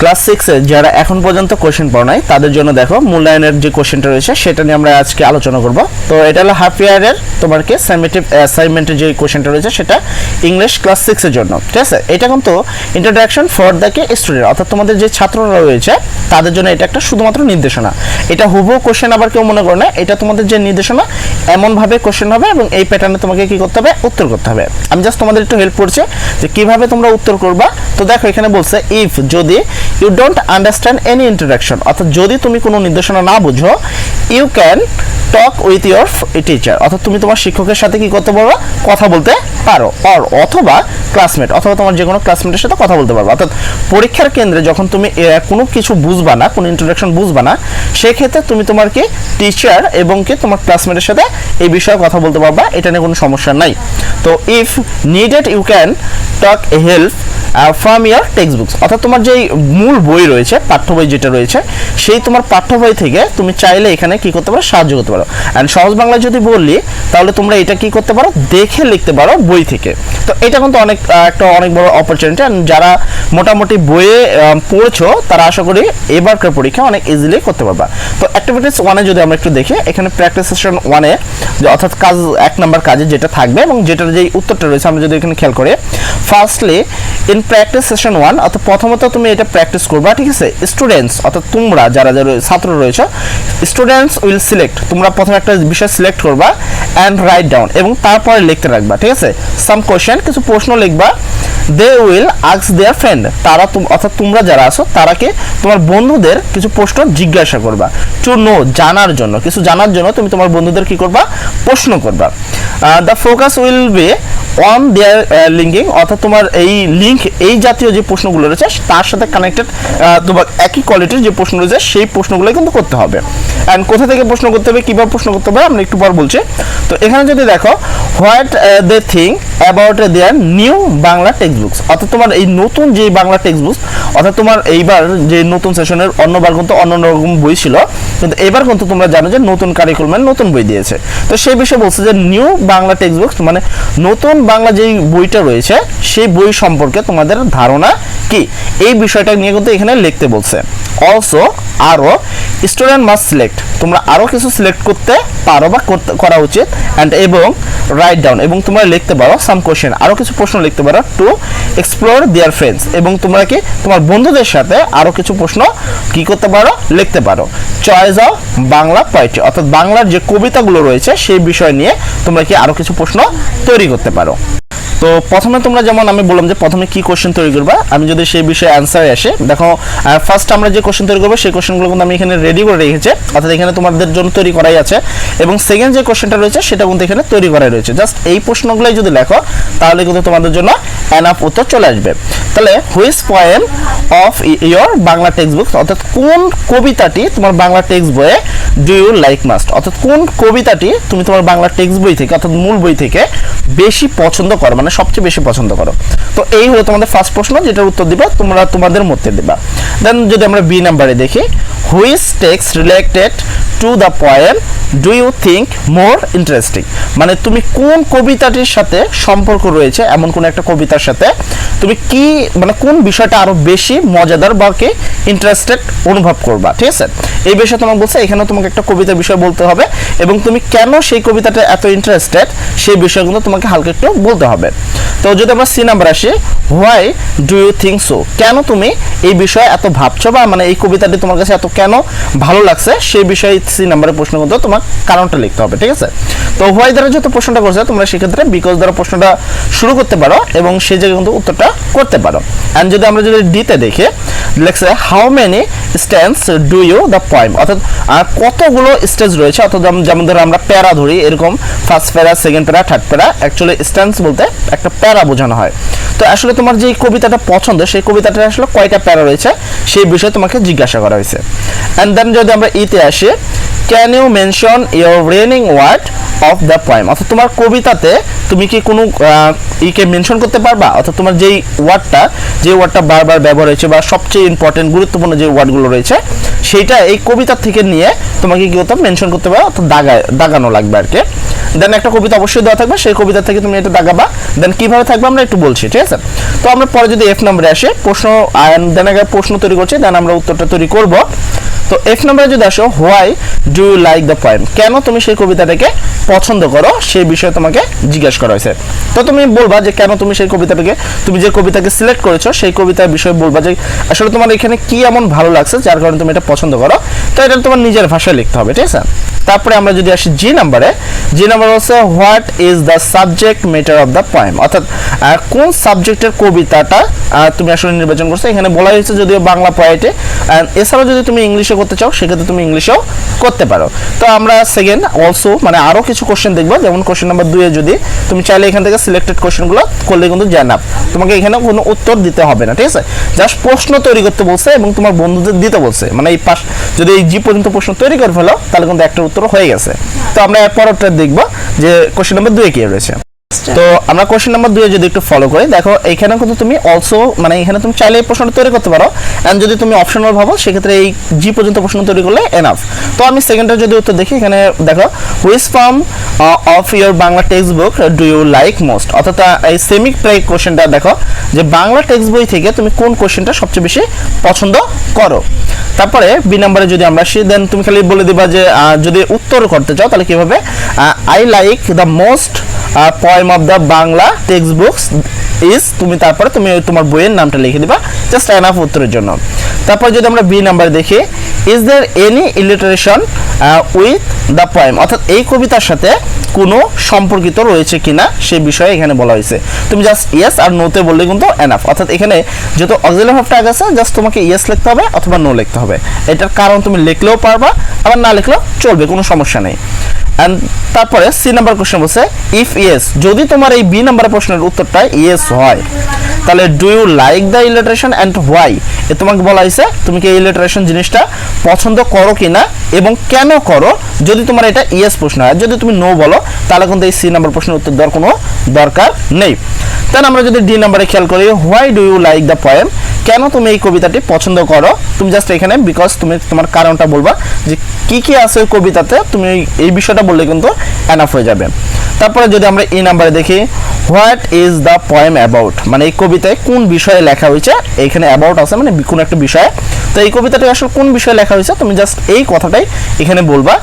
Class সিক্সে যারা এখন পর্যন্ত কোশ্চেন পড়ো নাই, তাদের জন্য দেখো মূল্যায়নের যে কোশ্চেনটা রয়েছে, সেটা নিয়ে আমরা আজকে আলোচনা করব। তো এটা হলো হাফ ইয়ারের তোমাকে সামেটিভ অ্যাসাইনমেন্টের যে কোশ্চেনটা রয়েছে, সেটা ইংলিশ ক্লাস সিক্সের জন্য। ঠিক আছে? এটা কিন্তু ইন্ট্রোডাকশন ফর দ্য কে স্টুডেন্ট অর্থাৎ তোমাদের যে ছাত্ররা রয়েছে, তাদের জন্য এটা একটা শুধুমাত্র নির্দেশনা। এটা হুবহু কোশ্চেন আবার কেউ মনে করে না, এটা তোমাদের যে নির্দেশনা, এমনভাবে কোশ্চেন হবে এবং এই প্যাটার্নে তোমাকে কি করতে হবে? উত্তর করতে হবে। আমি জাস্ট তোমাদের একটু হেল্প করছি যে কীভাবে তোমরা উত্তর করবা। তো দেখো, এখানে বলছে ইফ যদি you don't understand any interaction অর্থাৎ যদি তুমি কোনো নির্দেশনা না বুঝো you can talk with your teacher অর্থাৎ তুমি তোমার শিক্ষকের সাথে কি করতে পারবা? কথা বলতে পারো অর অথবা ক্লাসমেট অথবা তোমার যে কোনো ক্লাসমেটের সাথে কথা বলতে পারব। অর্থাৎ পরীক্ষার কেন্দ্রে যখন তুমি কোনো কিছু বুঝবা না, কোনো ইন্ট্রোডাকশন বুঝবা না, সেক্ষেত্রে তুমি তোমার কি টিচার এবং কি তোমার ক্লাসমেটের সাথে এই বিষয়ে কথা বলতে পারবা, এটা নিয়ে কোনো সমস্যা নাই। তো if needed you can talk help from your text books অর্থাৎ তোমার যেই মূল বই রয়েছে, পাঠ্য বই যেটা রয়েছে, সেই তোমার পাঠ্য বই থেকে তুমি চাইলে এখানে কি করতে পারো, সাহায্য করতে পারো। অ্যান্ড সহজ বাংলা যদি বললি তাহলে তোমরা এটা কি করতে পারো, দেখে লিখতে পারো বই থেকে। তো এটা কিন্তু অনেক একটা অনেক বড় অপরচুনিটি যারা মোটামুটি বইয়ে পড়ছো, তারা আশা করি এবারকার পরীক্ষা অনেক ইজিলি করতে পারবা। তো অ্যাক্টিভিটিস ওয়ানে যদি আমরা একটু দেখি, এখানে প্র্যাকটিস সেশন ওয়ানে অর্থাৎ কাজ, এক নাম্বার কাজে যেটা থাকবে এবং যেটার যেই উত্তরটা রয়েছে, আমরা যদি এখানে খেয়াল করি firstly in practice session one অর্থাৎ প্রথমত তুমি এটা প্র্যাকটিস করবা, ঠিক আছে? স্টুডেন্টস অর্থাৎ তোমরা যারা যারা ছাত্র রয়েছে স্টুডেন্টস উইল সিলেক্ট তোমরা প্রথমে একটা বিষয় সিলেক্ট করবা অ্যান্ড রাইট ডাউন এবং তারপরে লিখতে রাখবা, ঠিক আছে? সাম কোয়েশ্চেন কিছু প্রশ্ন লিখবা। দে উইল আক্স দেয়ার ফ্রেন্ড তারা অর্থাৎ তোমরা যারা আছো, তারাকে তোমার বন্ধুদের কিছু প্রশ্ন জিজ্ঞাসা করবা। টু নো জানার জন্য। কিছু জানার জন্য তুমি তোমার বন্ধুদের কি করবা? প্রশ্ন করবা। The focus will be on their linking অর্থাৎ তোমার এই লিঙ্ক এই জাতীয় যে প্রশ্নগুলো রয়েছে, তার সাথে কানেক্টেড তোমার একই কোয়ালিটির যে প্রশ্ন রয়েছে, সেই প্রশ্নগুলো কিন্তু করতে হবে। অ্যান্ড কোথা থেকে প্রশ্ন করতে হবে, কীভাবে প্রশ্ন করতে হবে, আমরা একটু পর বলছি। তো এখানে যদি দেখো what they think about their new Bangla text books অর্থাৎ তোমার এই নতুন যে বাংলা টেক্সট বুকস অর্থাৎ তোমার এইবার যে নতুন সেশনের অন্যবার কিন্তু অন্য রকম বই ছিল কিন্তু এবার কিন্তু তোমরা জানো যে নতুন কারিকুলামের নতুন বই দিয়েছে। তো সেই বিষয়ে বলছে যে নিউ বাংলা টেক্সট বুক মানে নতুন বাংলা যেই বইটা রয়েছে, সেই বই সম্পর্কে তোমাদের ধারণা কি? এই বিষয়টা নিয়ে কিন্তু এখানে লিখতে বলছে। অলসো আরও স্টুডেন্ট মাস্ট সিলেক্ট তোমরা আরও কিছু সিলেক্ট করতে পারো বা করা উচিত। অ্যান্ড এবং রাইট ডাউন এবং তোমরা লিখতে পারো সাম কোশ্চেন আরও কিছু প্রশ্ন লিখতে পারো টু এক্সপ্লোর দেয়ার ফ্রেন্ডস এবং তোমরা কি তোমার বন্ধুদের সাথে আরও কিছু প্রশ্ন কি করতে পারো, লিখতে পারো। চয়েস অফ বাংলা পোয়েট্রি অর্থাৎ বাংলার যে কবিতাগুলো রয়েছে, সেই বিষয় নিয়ে তোমরা কি আরও কিছু প্রশ্ন তৈরি করতে পারো? তো প্রথমে তোমরা যেমন আমি বললাম যে প্রথমে কি কোশ্চেন তৈরি করবা, আমি যদি সেই বিষয়ে অ্যান্সারে আসে, দেখো ফার্স্ট আমরা যে কোশ্চেন তৈরি করব, সেই কোশ্চেনগুলো কিন্তু আমি এখানে রেডি করে রেখেছি, অর্থাৎ এখানে তোমাদের জন্য তৈরি করাই আছে, এবং সেকেন্ড যে কোশ্চেনটা রয়েছে, সেটা কিন্তু এখানে তৈরি করাই রয়েছে। জাস্ট এই প্রশ্নগুলোই যদি লেখো, তাহলে কিন্তু তোমাদের জন্য অ্যানাফ উত্তর চলে আসবে। তাহলে which poem of your Bangla text book অর্থাৎ কোন কবিতাটি তোমার বাংলা টেক্সট বইয়ে ডু ইউ লাইক মাস্ট অর্থাৎ কোন কবিতাটি তুমি তোমার বাংলা টেক্সট বই থেকে, অর্থাৎ মূল বই থেকে বেশি পছন্দ করো? মানে সবচেয়ে বেশি পছন্দ করো। তো এই হলো তোমাদের ফার্স্ট প্রশ্ন, যেটার উত্তর দিবা, তোমরা তোমাদের মধ্যে দিবা। দেন যদি আমরা বি নাম্বারে দেখি which text related to the poem do you think more interesting মানে তুমি কোন কবিতাটির সাথে সম্পর্ক রয়েছে, এমন কোন একটা কবিতার সাথে? তুমি কি মানে কোন বিষয়টা আরও বেশি মজাদার বা কি ইন্টারেস্টেড অনুভব করবা? ঠিক আছে? এই বিষয়ে তোমাকে বলছে এখানে তোমাকে একটা কবিতার বিষয় বলতে হবে এবং তুমি কেন সেই কবিতাটা এত ইন্টারেস্টেড সেই বিষয়গুলো তোমাকে হালকা একটু বলতে হবে। তো যদি আমরা সি নাম্বার আসি why do you think so কেন তুমি এই বিষয়ে এত ভাবছ বা মানে এই কবিতাটি তোমার কাছে এত কেন ভালো লাগছে? সেই বিষয়ে সি নাম্বারের প্রশ্ন কিন্তু তোমার কারণটা লিখতে হবে, ঠিক আছে? তো হোয়াই দ্বারা যেহেতু প্রশ্নটা করছে, তোমরা সেক্ষেত্রে বিকজ দ্বারা প্রশ্নটা শুরু করতে পারো এবং সেই জায়গায় কিন্তু উত্তরটা করতে পারো। অ্যান্ড যদি আমরা যদি ডিতে দেখি লেখছে how many stands do you the poem অর্থাৎ কতগুলো স্টেজ রয়েছে? অর্থাৎ, যেমন- ধরো আমরা প্যারা ধরি, এরকম ফার্স্ট প্যারা সেকেন্ড প্যারা থার্ড প্যারা অ্যাকচুয়ালি স্ট্যান্ডস বলতে একটা প্যারা বোঝানো হয়। তো আসলে তোমার যে কবিতাটা পছন্দ, সেই কবিতাটা আসলে কয়টা প্যারা রয়েছে, সেই বিষয়ে তোমাকে জিজ্ঞাসা করা হয়েছে। অ্যান্ড দেন যদি আমরা ইতে আসি can you mention your rhyming word of the poem অর্থাৎ তোমার কবিতাতে তুমি কি কোনো ইকে মেনশন করতে পারবা? অর্থাৎ তোমার যেই ওয়ার্ডটা যে ওয়ার্ডটা বারবার ব্যবহার হয়েছে বা সবচেয়ে ইম্পর্টেন্ট গুরুত্বপূর্ণ যে ওয়ার্ডগুলো রয়েছে, সেইটা এই কবিতা থেকে নিয়ে তোমাকে কি করতে মেনশন করতে পারো অর্থাৎ দাগা দাগানো লাগবে আর কি। দেন একটা কবিতা অবশ্যই দেওয়া থাকবে, সেই কবিতা থেকে তুমি এটা দাগাবা দেন কীভাবে থাকবে আমরা একটু বলছি, ঠিক আছে? তো আমরা পরে যদি এফ নম্বরে আসি, প্রশ্ন দেন আগে প্রশ্ন তৈরি করছি দেন আমরা উত্তরটা তৈরি করব। তো এফ নম্বরে যদি আসো why do you like the poem কেন তুমি সেই কবিতাটাকে পছন্দ করো? সেই বিষয়ে তোমাকে জিজ্ঞেস করা হয়েছে। তো তুমি বলবা যে কেন তুমি সেই কবিতাটাকে, তুমি যে কবিতাকে সিলেক্ট করেছ, সেই কবিতার বিষয়ে বলবা যে আসলে তোমার এখানে কি এমন ভালো লাগছে, যার কারণে তুমি এটা পছন্দ করো। তো এটা তোমার নিজের ভাষায় লিখতে হবে, ঠিক আছে? তারপরে আমরা যদি আসি জি নাম্বারে জি নাম্বার হচ্ছে what is the subject matter of the poem অর্থাৎ কোন সাবজেক্টের কবিতাটা তুমি আসলে নির্বাচন করছ। এখানে বলা হয়েছে যদিও বাংলা পয়েটে এছাড়াও যদি তুমি ইংলিশে করতে চাও, সেক্ষেত্রে তুমি ইংলিশেও করতে পারো। তো আমরা সেকেন্ড অলসো মানে আরও কিছু কোশ্চেন দেখব। যেমন কোশ্চেন নাম্বার দুয়ে যদি তুমি চাইলে এখান থেকে সিলেক্টেড কোশ্চেনগুলো করলে কিন্তু জানাব তোমাকে এখানে কোনো উত্তর দিতে হবে না, ঠিক আছে? জাস্ট প্রশ্ন তৈরি করতে বলছে এবং তোমার বন্ধুদের দিতে বলছে। মানে এই পাশ যদি এই জি পর্যন্ত প্রশ্ন তৈরি করে ফেলো, তাহলে কিন্তু একটা উত্তর হয়ে গেছে। তো আমরা এর পরেরটা দেখব যে কোশ্চেন নাম্বার দুয়ে কি রয়েছে। তো আমরা কোশ্চেন নাম্বার দুয়ে যদি একটু ফলো করি, দেখো এখানে কিন্তু তুমি অলসো মানে এখানে তুমি চাইলে এই প্রশ্নটা তৈরি করতে পারো। এন্ড যদি তুমি অপশনাল ভাবো, সেক্ষেত্রে এই জি পর্যন্ত প্রশ্ন তৈরি করলে এনাফ তো আমি সেকেন্ডটা যদি উত্তর দেখি, এখানে দেখো which form of your Bangla text book do you like most অর্থাৎ এই সেমিক ট্রাই কোশ্চেনটা দেখো, যে বাংলা টেক্সট বই থেকে তুমি কোন কোশ্চেনটা সবচেয়ে বেশি পছন্দ করো? তারপরে বি নাম্বারে যদি আমরা আসি দেন তুমি খালি বলে দিবা যে যদি উত্তর করতে চাও, তাহলে কীভাবে? I like the most poem of the Bangla text books is তুমি তারপরে তুমি তোমার বইয়ের নামটা লিখে দিবা জাস্ট এনাফ উত্তরের জন্য। তারপর যদি আমরা বি নাম্বার দেখি is there any alliteration with the poem অর্থাৎ এই কবিতার সাথে কোনো সম্পর্কিত রয়েছে কিনা সে বিষয়ে এখানে বলা হয়েছে। তুমি জাস্ট ইয়েস আর নোতে বললে কিন্তু এনাফ অর্থাৎ এখানে যেহেতু অক্সিলারি ভাবটা আগে আছে জাস্ট তোমাকে ইয়েস লিখতে হবে অথবা নো লিখতে হবে। এটার কারণ তুমি লিখলেও পারবা, আবার না লিখলেও চলবে, কোনো সমস্যা নেই। অ্যান্ড তারপরে সি নাম্বার কোশ্চেন বলছে ইফ ইয়েস যদি তোমার এই বি নাম্বার প্রশ্নের উত্তরটা ইয়েস হয়, তাহলে do you like the alliteration and why এ তোমাকে বলা হয়েছে, তুমি কি ইলিটারেশন জিনিসটা পছন্দ করো কিনা এবং কেন করো? যদি তোমার এটা ইয়েস প্রশ্ন হয়, যদি তুমি নো বলো, তাহলে কিন্তু এই সি নাম্বার প্রশ্নের উত্তর দেওয়ার কোনো দরকার নেই। তাহলে আমরা যদি ডি নাম্বারে খেয়াল করি why do you like the poem কেন তুমি এই কবিতাটি পছন্দ করো? তুমি জাস্ট এখানে বিকজ তুমি তোমার কারণটা বলবা যে কি কি আছে কবিতাতে, তুমি এই- বিষয়টা বললে কিন্তু এনাফ হয়ে যাবে। তারপরে যদি আমরা এই নাম্বারে দেখি what is the poem about? মানে এই কবিতায় কোন বিষয়ে লেখা হয়েছে? এখানে অ্যাবাউট আছে মানে কোনো একটা বিষয়ে। তো এই কবিতাটা আসলে কোন বিষয়ে লেখা হয়েছে? তুমি জাস্ট এই কথাটাই এখানে বলবা।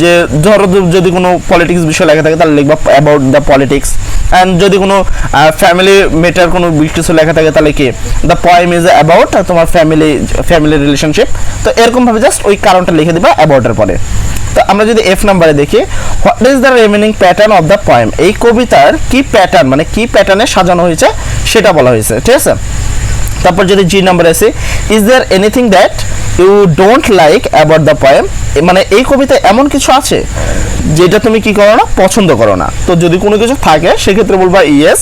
যে ধরো যদি কোনো পলিটিক্স বিষয় লেখা থাকে, তাহলে লিখবা অ্যাবাউট দ্য পলিটিক্স অ্যান্ড যদি কোনো ফ্যামিলি মেটার কোনো কিছু লেখা থাকে, তাহলে কি? দ্য পয়েম ইজ অ্যাবাউট তোমার ফ্যামিলি ফ্যামিলি রিলেশনশিপ তো এরকমভাবে জাস্ট ওই কারণটা লিখে দিবা অ্যাবাউটের পরে। তো আমরা যদি এফ নাম্বারে দেখি what is the remaining pattern of the poem এই কবিতার কি প্যাটার্ন মানে কি প্যাটার্নে সাজানো হয়েছে সেটা বলা হয়েছে, ঠিক আছে? তারপর যদি জি নাম্বার আসে is there anything that you don't like about the poem মানে এই কবিতায় এমন কিছু আছে যেটা তুমি কি করো না, পছন্দ করো না। তো যদি কোনো কিছু থাকে, সেক্ষেত্রে বলবা ইয়েস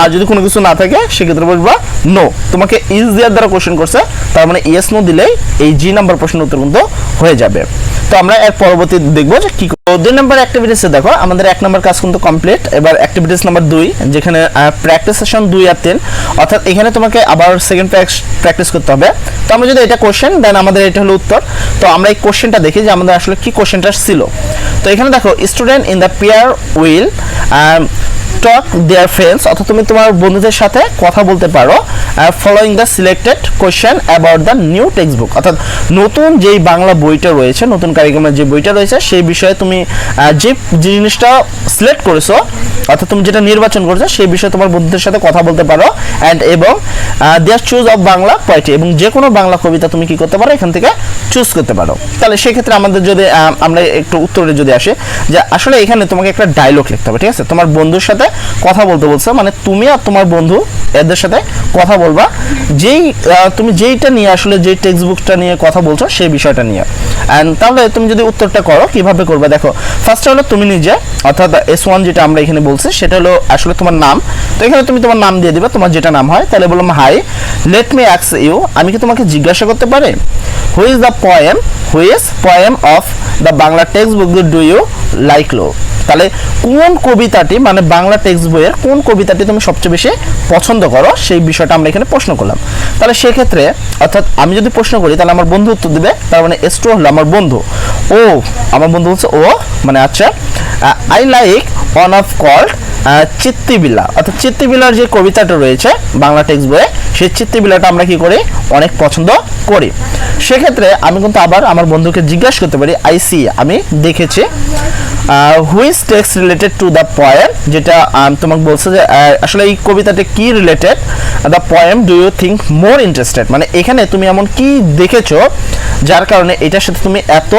আর যদি কোনো কিছু না থাকে, সেক্ষেত্রে বলবা নো তোমাকে ইজ দেওয়ার দ্বারা কোশ্চেন করছে, তার মানে ইয়েস নো দিলেই এই জি নাম্বার প্রশ্নের উত্তর কিন্তু হয়ে যাবে। তো আমরা এর পরবর্তী দেখব যে কি দুই নম্বর অ্যাক্টিভিটিসে দেখো, আমাদের এক নম্বর কাজ কিন্তু কমপ্লিট এবার অ্যাক্টিভিটিস নাম্বার দুই, যেখানে প্র্যাকটিস সেশন দুই আর তিন। অর্থাৎ এখানে তোমাকে আবার সেকেন্ড প্র্যাকটিস করতে হবে। তো আমরা যদি এটা কোশ্চেন দেন আমাদের এটা হলো উত্তর। তো আমরা এই কোশ্চেনটা দেখি যে আমাদের আসলে কি কোশ্চেনটা ছিল। তো এখানে দেখো student in the pair will talk their friends অর্থাৎ তুমি তোমার বন্ধুদের সাথে কথা বলতে পারো। Following the selected question about the new text book অর্থাৎ নতুন যেই বাংলা বইটা রয়েছে, নতুন কারিগমের যে বইটা রয়েছে, সেই বিষয়ে তুমি যে জিনিসটা সিলেক্ট করেছ, অর্থাৎ তুমি যেটা নির্বাচন করেছ, সেই বিষয়ে তোমার বন্ধুদের সাথে কথা বলতে পারো অ্যান্ড এবং their choose of Bangla poetry এবং যে কোনো বাংলা কবিতা তুমি কি করতে পারো, এখান থেকে চুজ করতে পারো। তাহলে সেক্ষেত্রে আমাদের যদি আমরা একটু উত্তরে যদি আসি, যে আসলে এখানে তোমাকে একটা ডায়লগ লিখতে হবে, ঠিক আছে? তোমার বন্ধুর সাথে কথা বলতে বলছো মানে তুমি আর তোমার বন্ধু এদের সাথে কথা বলবা, যেই তুমি যেইটা নিয়ে আসলে যে টেক্সট বুকটা নিয়ে কথা বলছো সেই বিষয়টা নিয়ে। অ্যান্ড তাহলে তুমি যদি উত্তরটা করো, কীভাবে করবে? দেখো ফার্স্ট হলো তুমি নিজে, অর্থাৎ এস ওয়ান যেটা আমরা এখানে বলছি, সেটা হলো আসলে তোমার নাম। তো এখানে তুমি তোমার নাম দিয়ে দিবে, তোমার যেটা নাম হয়, তাহলে বললাম হাই লেট মি অ্যাক্স ইউ আমি কি তোমাকে জিজ্ঞাসা করতে পারি? Who is the poem who is poem of the Bangla text book do you like লো তাহলে কোন কবিতাটি মানে বাংলা টেক্সট বইয়ের কোন কবিতাটি তুমি সবচেয়ে বেশি পছন্দ করো? সেই বিষয়টা আমরা এখানে প্রশ্ন করলাম। তাহলে সেক্ষেত্রে, অর্থাৎ আমি যদি প্রশ্ন করি, তাহলে আমার বন্ধু উত্তর দেবে। তার মানে এস টু হলো আমার বন্ধু। ও, আমার বন্ধু বলছে, ও মানে আচ্ছা I like on of called চিত্তিবিলা অর্থাৎ চিত্তিবিলার যে কবিতাটা রয়েছে বাংলা টেক্সট বইয়ে, সেই চিত্তিবিলাটা আমরা কি করি? অনেক পছন্দ করি। সেক্ষেত্রে আমি কিন্তু আবার আমার বন্ধুকে জিজ্ঞাসা করতে পারি, আই সি, আমি দেখেছি which text related to the poem যেটা তোমাকে বলছে যে আসলে এই কবিতাটা কি related the poem do you think more interested মানে এখানে তুমি এমন কি দেখেছ যার কারণে এটার সাথে তুমি এত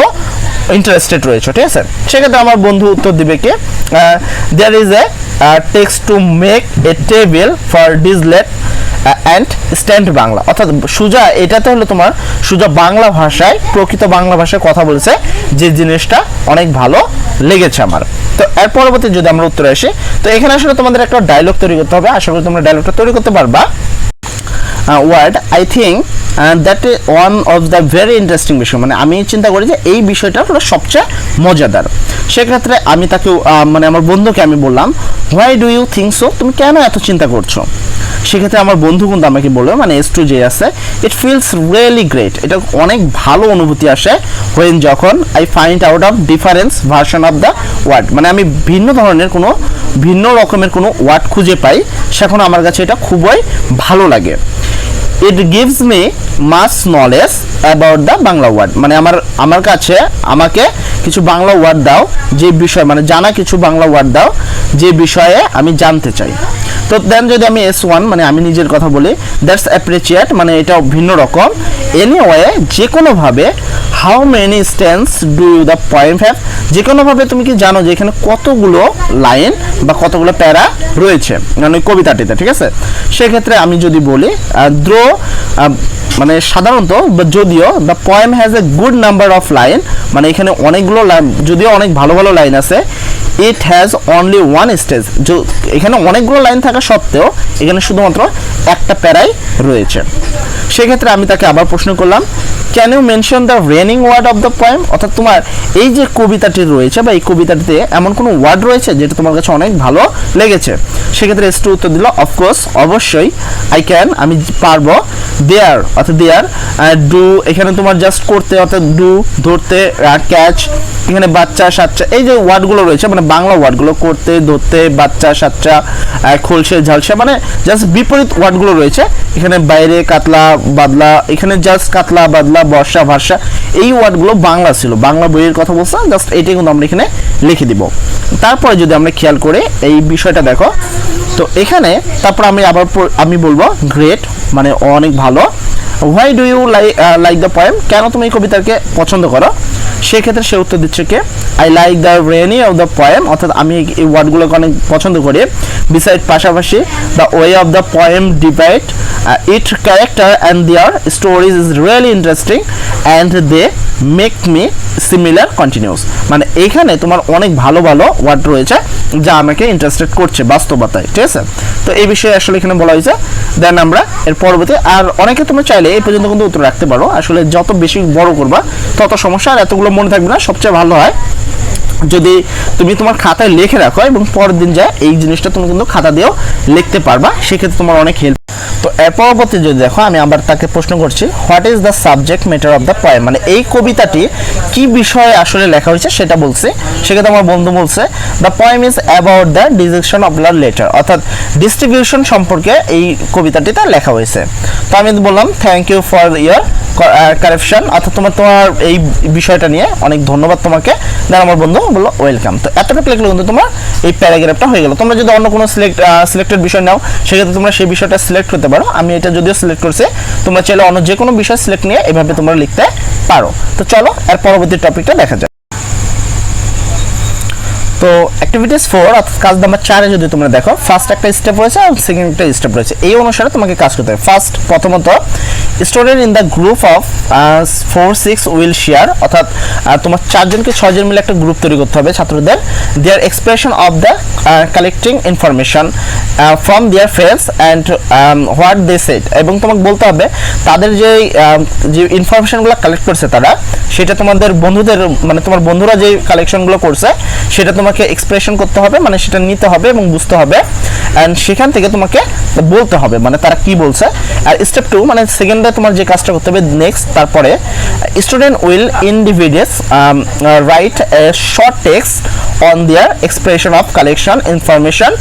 ইন্টারেস্টেড রয়েছে, ঠিক আছে? সেক্ষেত্রে আমার বন্ধু উত্তর দিবে কি? There is a text to make a table for ডিজলেট and stand Bangla. অর্থাৎ সুজা, এটাতে হলো তোমার সুজা বাংলা ভাষায়, প্রকৃত বাংলা ভাষায় কথা বলেছে। যে জিনিসটা অনেক ভালো লেগেছে আমার। তো এর পরবর্তী যদি আমরা উত্তরে আসি, তো এখানে আসলে তোমাদের একটা ডায়লগ তৈরি করতে হবে। আশা করি তোমরা ডায়লগটা তৈরি করতে পারবা। Word I think that one of the very interesting বিষয়। মানে আমি চিন্তা করি যে এই বিষয়টা হলো সবচেয়ে মজাদার। সেক্ষেত্রে আমি তাকে মানে আমার বন্ধুকে আমি বললাম why do you think so তুমি কেন এত চিন্তা করছ? সেক্ষেত্রে আমার বন্ধু কিন্তু আমাকে বলল মানে এস টু যে আছে। ইট ফিলস রিয়েলি গ্রেট এটা অনেক ভালো অনুভূতি আসে হোয়েন যখন I find out of difference version of the word মানে আমি ভিন্ন ধরনের কোনো, ভিন্ন রকমের কোনো ওয়ার্ড খুঁজে পাই, সেখন আমার কাছে এটা খুবই ভালো লাগে। It gives me mass knowledge about the Bangla word মানে আমার আমার কাছে আমাকে কিছু বাংলা ওয়ার্ড দাও, যে বিষয় মানে জানা কিছু বাংলা ওয়ার্ড দাও, যে বিষয়ে আমি জানতে চাই। তো দেন যদি আমি এস ওয়ান মানে আমি নিজের কথা বলি দ্যাটস অ্যাপ্রিচিয়েট মানে এটা ভিন্ন রকম। এনি ওয়ে যে কোনোভাবে how many stance do you the point have যে কোনোভাবে তুমি কি জানো যে এখানে কতগুলো লাইন বা কতগুলো প্যারা রয়েছে মানে ওই কবিতাটিতে, ঠিক আছে? সেক্ষেত্রে আমি যদি বলি দ্রো মানে সাধারণত বা যদিও the poem has a good number of line মানে এখানে অনেকগুলো লাইন যদিও অনেক ভালো ভালো লাইন আছে it has only one stage এখানে অনেকগুলো লাইন থাকা সত্ত্বেও এখানে শুধুমাত্র একটা প্যারাই রয়েছে। সেক্ষেত্রে আমি তাকে আবার প্রশ্ন করলাম can you mention the raining word of the poem অর্থাৎ তোমার এই যে কবিতাটি রয়েছে বা এই কবিতাটিতে এমন কোনো ওয়ার্ড রয়েছে যেটা তোমার কাছে অনেক ভালো লেগেছে? সেক্ষেত্রে এস টু উত্তর দিল অফকোর্স অবশ্যই আই ক্যান আমি পারব। দেয়ার অর্থাৎ দেয়ার ডু এখানে তোমার জাস্ট করতে, অর্থাৎ ডু ধরতে ক্যাচ এখানে বাচ্চা, সাচ্চা, এই যে ওয়ার্ডগুলো রয়েছে মানে বাংলা ওয়ার্ডগুলো করতে, ধরতে, বাচ্চা, সাচ্চা খোলসে, ঝালসে মানে জাস্ট বিপরীত ওয়ার্ডগুলো রয়েছে। এখানে বাইরে, কাতলা, বাদলা, এখানে জাস্ট কাতলা, বাদলা বর্ষা, ভাষা, এই ওয়ার্ডগুলো বাংলা ছিল। বাংলা বইয়ের কথা বলছে জাস্ট এটাই কিন্তু আমরা এখানে লিখে দিব। তারপরে যদি আমরা খেয়াল করে এই বিষয়টা দেখো, তো এখানে তারপর আমি আবার আমি বলব গ্রেট মানে অনেক ভালো। Why do you like like the poem কেন তুমি এই কবিতাকে পছন্দ করো? সেক্ষেত্রে সে উত্তর দিচ্ছে কে? I like the rainy of the poem অর্থাৎ আমি এই ওয়ার্ডগুলোকে অনেক পছন্দ করি। বিসাইড পাশাপাশি the way of the poem divide it character and their stories is really interesting and they make me similar continuous মানে এখানে তোমার অনেক ভালো ভালো ওয়ার্ড রয়েছে যা আমাকে ইন্টারেস্টেড করছে বাস্তবতায়, ঠিক আছে? তো এই বিষয়ে আসলে এখানে বলা হয়েছে। দেন আমরা এর পরবর্তী, আর অনেকে তুমি চাইলে এই পর্যন্ত কিন্তু উত্তর রাখতে পারো। আসলে যত বেশি বড় করবা, তত সমস্যা, আর এতগুলো মনে থাকবে না, সবচেয়ে ভালো হয় যদি তুমি তোমার খাতায় লিখে রাখো এবং পরের দিন যায় এই জিনিসটা তুমি কিন্তু খাতা দিয়েও লিখতে পারবা। সেক্ষেত্রে তোমার অনেক হেল্প তো এর পরবর্তী যদি দেখো, আমি আবার তাকে প্রশ্ন করছি what is the subject matter of the poem মানে এই কবিতাটি কি বিষয়ে আসলে লেখা হয়েছে সেটা বলছি। সেক্ষেত্রে আমার বন্ধু বলছে the poem is about the dejection of the letter অর্থাৎ ডিস্ট্রিবিউশন সম্পর্কে এই কবিতাটিতে লেখা হয়েছে। তো আমি বললাম thank you for your correction অর্থাৎ তোমার তোমার এই বিষয়টা নিয়ে অনেক ধন্যবাদ তোমাকে। দেন আমার বন্ধু বলল ওয়েলকাম তো এতটুকু লিখলে কিন্তু তোমার এই প্যারাগ্রাফটা হয়ে গেল। তোমরা যদি অন্য কোনো সিলেক্ট সিলেক্টেড বিষয় নাও, সেক্ষেত্রে তোমরা সেই বিষয়টা সিলেক্ট করতে পারো। আমি এটা যদিও সিলেক্ট করছি, তোমরা চাইলে অন্য যে কোনো বিষয় সিলেক্ট নিয়ে এভাবে তোমরা লিখতে পারো। তো চলো, এর পরবর্তী টপিকটা দেখা যাক। তো অ্যাক্টিভিটিস ফোর অর্থাৎ কাজ নাম্বার চারে যদি তোমরা দেখো ফার্স্ট একটা স্টেপ রয়েছে আর সেকেন্ড একটা স্টেপ রয়েছে। এই অনুসারে তোমাকে কাজ করতে হবে। ফার্স্ট প্রথমত student in the group of four six will share অর্থাৎ তোমার চারজনকে ছয়জন মিলে একটা গ্রুপ তৈরি করতে হবে ছাত্রদের। Their expression of the collecting information from their friends and what they set এবং তোমাকে বলতে হবে, তাদের যে যে ইনফরমেশনগুলো কালেক্ট করছে তারা, সেটা তোমাদের বন্ধুদের মানে তোমার বন্ধুরা যে কালেকশনগুলো করছে, সেটা তোমাকে এক্সপ্রেশন করতে হবে মানে সেটা নিতে হবে এবং বুঝতে হবে। অ্যান্ড সেখান থেকে তোমাকে বলতে হবে মানে তারা কি বলছে। আর স্টেপ টু মানে সেকেন্ডে তোমার যে কাজটা করতে হবে নেক্সট তারপরে student will individuals write a short text on their expression of collection information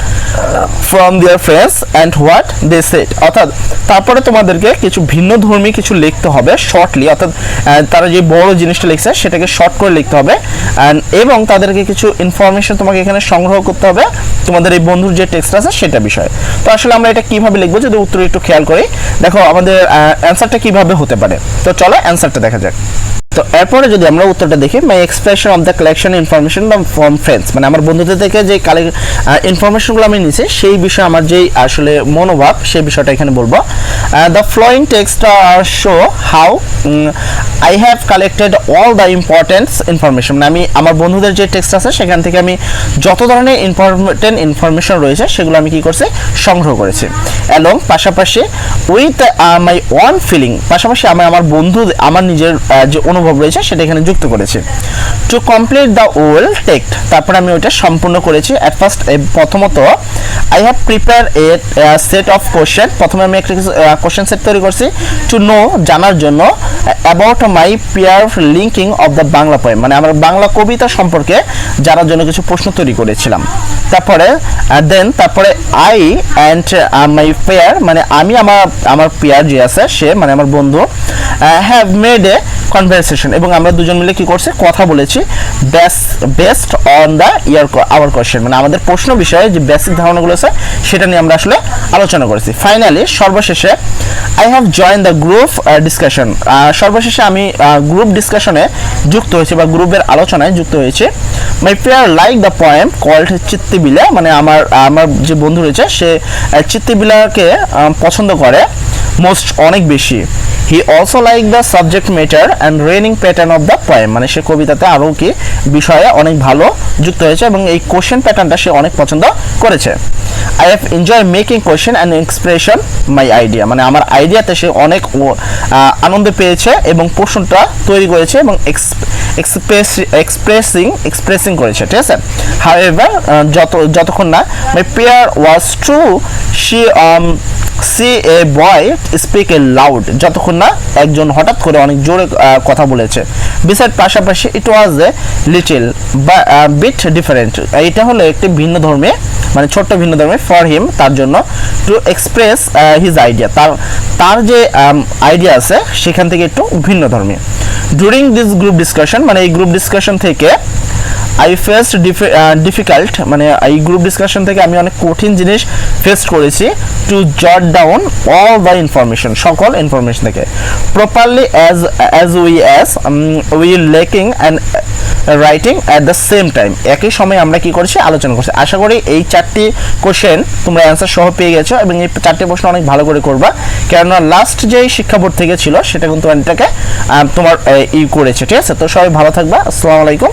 from their friends and what they set অর্থাৎ তারপরে তোমাদেরকে কিছু ভিন্ন ধর্মী কিছু লিখতে হবে শর্টলি অর্থাৎ তারা যে বড় জিনিসটা লিখছে, সেটাকে শর্ট করে লিখতে হবে। And, এবং তাদেরকে কিছু ইনফরমেশন তোমাকে এখানে সংগ্রহ করতে হবে, তোমাদের এই বন্ধুর যে টেক্সট আছে সেটা বিষয়ে। তো আসলে আমরা এটা কীভাবে লিখব যদি উত্তর একটু খেয়াল করি। দেখো, আমাদের অ্যান্সারটা কীভাবে হতে পারে? তো চলো অ্যান্সারটা দেখা যাক। তো এরপরে যদি আমরা উত্তরটা দেখি my expression of the collection information from friends মানে আমার বন্ধুদের থেকে যে কালে ইনফরমেশনগুলো আমি নিয়েছি, সেই বিষয়ে আমার যেই আসলে মনোভাব, সেই বিষয়টা এখানে বলব। The flowing text show how I have collected all the importance information মানে আমি, আমার বন্ধুদের যে টেক্সট আছে, সেখান থেকে আমি যত ধরনের ইম্পর্টেন্ট ইনফরমেশন রয়েছে, সেগুলো আমি কি করছি, সংগ্রহ করেছি। এবং পাশাপাশি উইথ মাই ওয়ান ফিলিং পাশাপাশি আমি আমার বন্ধু আমার নিজের যে অনুভব রয়েছে, সেটা এখানে যুক্ত করেছে। To complete the well text তারপরে আমি ওইটা সম্পূর্ণ করেছি। অ্যাট ফার্স্ট প্রথমত I have prepare a set of question প্রথমে আমি একটা কোশ্চেন সেট তৈরি করছি। টু নো জানার জন্য about my peer linking of the Bangla poem মানে আমার বাংলা কবিতা সম্পর্কে জানার জন্য কিছু প্রশ্ন তৈরি করেছিলাম। তারপরে দেন তারপরে আই অ্যান্ড মাই পেয়ার মানে আমি, আমার আমার পেয়ার যে আছে, সে মানে আমার বন্ধু হ্যাভ মেড এ কনভারসেশন এবং আমরা দুজন মিলে কি করছে? কথা বলেছি। Best best on the year our question মানে আমাদের প্রশ্ন বিষয়ে যে বেসিক ধারণাগুলো আছে, সেটা নিয়ে আমরা আসলে আলোচনা করেছি। ফাইনালি সর্বশেষে I have join the group discussion সর্বশেষে আমি গ্রুপ ডিসকাশনে যুক্ত হয়েছি বা গ্রুপের আলোচনায় যুক্ত হয়েছে। My pair like the poem called চিত্তিবিলা মানে আমার আমার যে বন্ধু রয়েছে, সে চিত্তিবিলাকে পছন্দ করে মোস্ট অনেক বেশি। He also like the subject matter and raining pattern of the poem মানে সে কবিতাতে আরও কি বিষয়ে অনেক ভালো যুক্ত হয়েছে এবং এই কোশ্চেন প্যাটার্নটা সে অনেক পছন্দ করেছে। I have enjoy making question and expression my idea মানে আমার আইডিয়াতে সে অনেক আনন্দ পেয়েছে এবং প্রশ্নটা তৈরি করেছে এবং এক্সপ্রেস এক্সপ্রেসিং করেছে, ঠিক আছে? হাউএভার যত, যতক্ষণ না my pair was true she see a boy speak aloud যতক্ষণ না একজন হঠাৎ করে অনেক জোরে কথা বলেছে। বিসাইড পাশাপাশি ইট ওয়াজ এ লিটিল বা বিট ডিফারেন্ট এটা হলো একটি ভিন্ন ধর্মে মানে ছোট্ট ভিন্ন ধর্মে ফর হিম তার জন্য টু এক্সপ্রেস হিজ আইডিয়া তার তার যে আইডিয়া আছে, সেখান থেকে একটু ভিন্ন ধর্মী। ডুরিং দিস গ্রুপ ডিসকাশন মানে এই গ্রুপ ডিসকাশন থেকে আই ফেস্ট ডিফিকাল্ট মানে এই গ্রুপ ডিসকাশন থেকে আমি অনেক কঠিন জিনিস ফেস করেছি। To jot down all the information সকল ইনফরমেশন থেকে properly as as we as we lacking and writing at the same time একই সময় আমরা কি করছি? আলোচনা করছি। আশা করি এই চারটি কোশ্চেন তোমরা অ্যান্সার সহ পেয়ে গেছো এবং এই চারটি প্রশ্ন অনেক ভালো করে করবা। কেননা লাস্ট যেই শিক্ষা বোর্ড থেকে ছিল সেটা কিন্তু আহ, তোমার ই করেছে। ঠিক আছে? তো সবাই ভালো থাকবা। আসসালামু আলাইকুম।